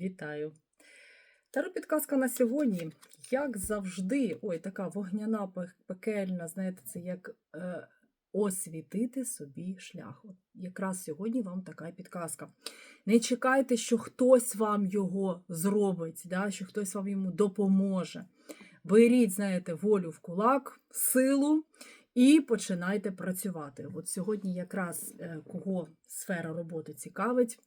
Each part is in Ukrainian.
Вітаю! Таро підказка на сьогодні, як завжди, ой, така вогняна пекельна, знаєте, це як е, освітити собі шлях. От якраз сьогодні вам така підказка. Не чекайте, що хтось вам його зробить, да, що хтось вам йому допоможе. Беріть, знаєте, волю в кулак, силу і починайте працювати. От сьогодні якраз е, кого сфера роботи цікавить,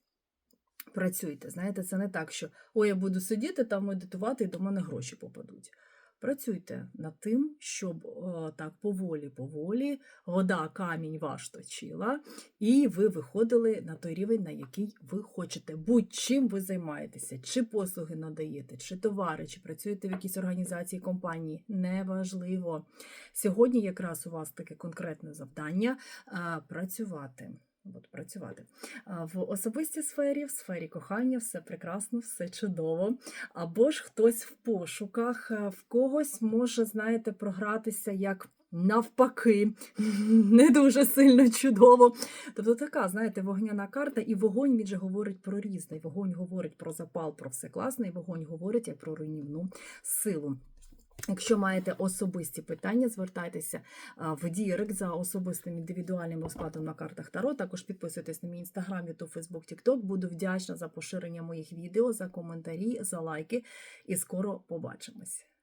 працюйте. Знаєте, це не так, що ой, я буду сидіти там медитувати, і до мене гроші попадуть. Працюйте над тим, щоб о, так поволі, поволі вода, камінь ваш точила, і ви виходили на той рівень, на який ви хочете. Будь-чим ви займаєтеся, чи послуги надаєте, чи товари, чи працюєте в якійсь організації компанії. Неважливо. Сьогодні якраз у вас таке конкретне завдання а, працювати. Працювати. В особистій сфері, в сфері кохання, все прекрасно, все чудово. Або ж хтось в пошуках, в когось може, знаєте, програтися як. Навпаки, не дуже сильно чудово. Тобто така, знаєте, вогняна карта, і вогонь він же говорить про різне. Вогонь говорить про запал, про все класне, і вогонь говорить як про руйнівну силу. Якщо маєте особисті питання, звертайтеся в Дірект за особистим індивідуальним розкладом на картах Таро. Також підписуйтесь на мій інстаграм, ютуб, фейсбук, тікток. Буду вдячна за поширення моїх відео, за коментарі, за лайки. І скоро побачимось.